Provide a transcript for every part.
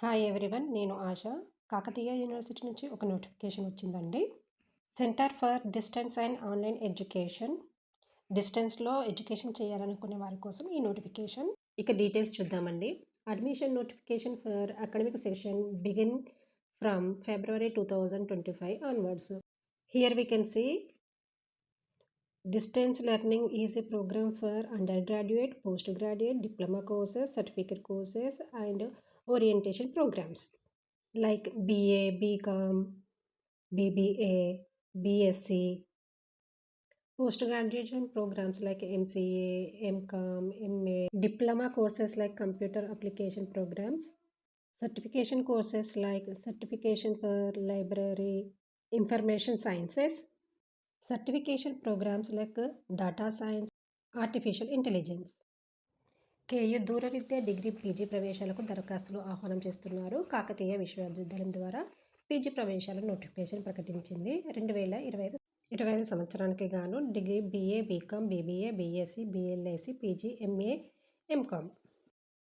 Hi everyone నేను ఆశ. Kakatiya university నుంచి ఒక నోటిఫికేషన్ వచ్చిందండి. Centre for distance and online education డిస్టెన్స్లో ఎడ్యుకేషన్ చేయాలనుకునే వారి కోసం ఈ నోటిఫికేషన్. ఇక డీటెయిల్స్ చూద్దామండి. Admission notification for academic session begin from February two thousand twenty five onwards here we can see Distance learning is a program for undergraduate, postgraduate, diploma courses, certificate courses, and orientation programs like BA, BCom, BBA, BSc, post-graduation programs like MCA, MCom, MA, diploma courses like computer application programs, certification courses like certification for library information sciences, certification programs like data science, artificial intelligence. KU దూరరీత్యా degree PG ప్రవేశాలకు దరఖాస్తులు ఆహ్వానం చేస్తున్నారు. కాకతీయ విశ్వవిద్యాలయం ద్వారా PG ప్రవేశాల notification ప్రకటించింది. రెండు వేల ఇరవై ఐదు ఇరవై ఐదు సంవత్సరానికి గాను degree BA BCom BBA BSc బీఎల్ఏసీ PG MA MCom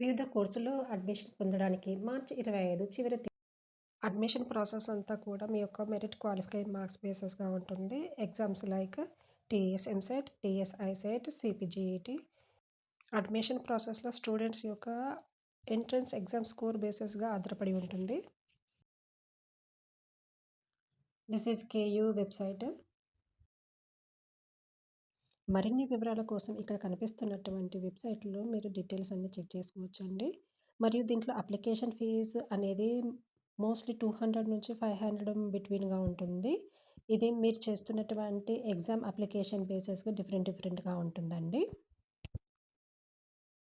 వివిధ కోర్సులో అడ్మిషన్ పొందడానికి మార్చి ఇరవై ఐదు చివరి అడ్మిషన్ ప్రాసెస్ అంతా కూడా మీ యొక్క మెరిట్ క్వాలిఫై మార్క్స్ బేసెస్గా ఉంటుంది. Exams like TS EAMCET TS CPGET admission ప్రాసెస్లో స్టూడెంట్స్ యొక్క ఎంట్రన్స్ ఎగ్జామ్ స్కోర్ బేసెస్గా ఆధారపడి ఉంటుంది. This is KU website. మరిన్ని వివరాల కోసం ఇక్కడ కనిపిస్తున్నటువంటి వెబ్సైట్లో మీరు డీటెయిల్స్ అన్నీ చెక్ చేసుకోవచ్చు అండి మరియు దీంట్లో అప్లికేషన్ ఫీజు అనేది మోస్ట్లీ టూ హండ్రెడ్ నుంచి ఫైవ్ హండ్రెడ్ బిట్వీన్గా ఉంటుంది. ఇది మీరు చేస్తున్నటువంటి ఎగ్జామ్ అప్లికేషన్ బేసెస్గా డిఫరెంట్ డిఫరెంట్గా ఉంటుందండి.